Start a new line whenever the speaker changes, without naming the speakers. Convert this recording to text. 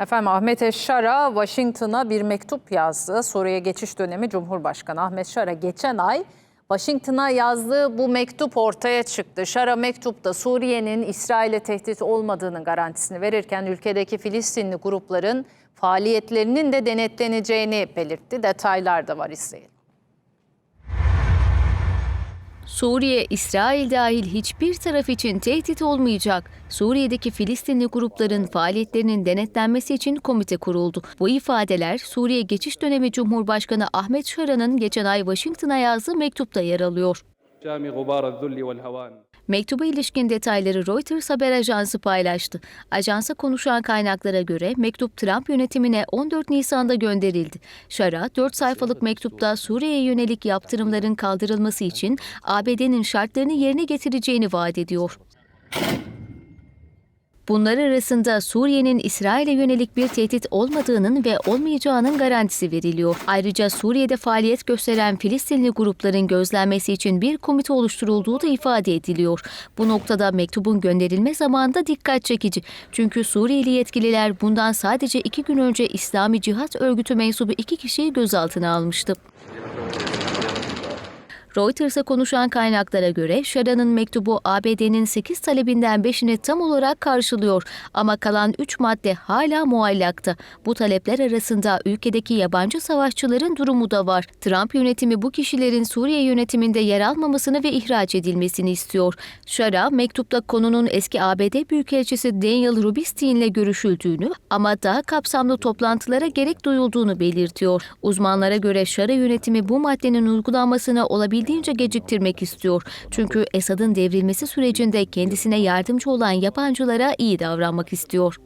Efendim Ahmet Eşşara Washington'a bir mektup yazdı. Suriye geçiş dönemi Cumhurbaşkanı Ahmet Şara geçen ay Washington'a yazdığı bu mektup ortaya çıktı. Şara mektupta Suriye'nin İsrail'e tehdit olmadığının garantisini verirken ülkedeki Filistinli grupların faaliyetlerinin de denetleneceğini belirtti. Detaylar da var izleyelim.
Suriye, İsrail dahil hiçbir taraf için tehdit olmayacak. Suriye'deki Filistinli grupların faaliyetlerinin denetlenmesi için komite kuruldu. Bu ifadeler Suriye geçiş dönemi Cumhurbaşkanı Ahmet Şara'nın geçen ay Washington'a yazdığı mektupta yer alıyor. Mektuba ilişkin detayları Reuters haber ajansı paylaştı. Ajansa konuşan kaynaklara göre mektup Trump yönetimine 14 Nisan'da gönderildi. Şara 4 sayfalık mektupta Suriye'ye yönelik yaptırımların kaldırılması için ABD'nin şartlarını yerine getireceğini vaat ediyor. Bunlar arasında Suriye'nin İsrail'e yönelik bir tehdit olmadığının ve olmayacağının garantisi veriliyor. Ayrıca Suriye'de faaliyet gösteren Filistinli grupların gözlenmesi için bir komite oluşturulduğu da ifade ediliyor. Bu noktada mektubun gönderilme zamanı da dikkat çekici. Çünkü Suriyeli yetkililer bundan sadece iki gün önce İslami Cihat Örgütü mensubu iki kişiyi gözaltına almıştı. Reuters'a konuşan kaynaklara göre Şara'nın mektubu ABD'nin 8 talebinden 5'ini tam olarak karşılıyor ama kalan 3 madde hala muallakta. Bu talepler arasında ülkedeki yabancı savaşçıların durumu da var. Trump yönetimi bu kişilerin Suriye yönetiminde yer almamasını ve ihraç edilmesini istiyor. Şara mektupta konunun eski ABD Büyükelçisi Daniel Rubinstein ile görüşüldüğünü ama daha kapsamlı toplantılara gerek duyulduğunu belirtiyor. Uzmanlara göre Şara yönetimi bu maddenin uygulanmasını olabildiğince geciktirmek istiyor. Çünkü Esad'ın devrilmesi sürecinde kendisine yardımcı olan yabancılara iyi davranmak istiyor.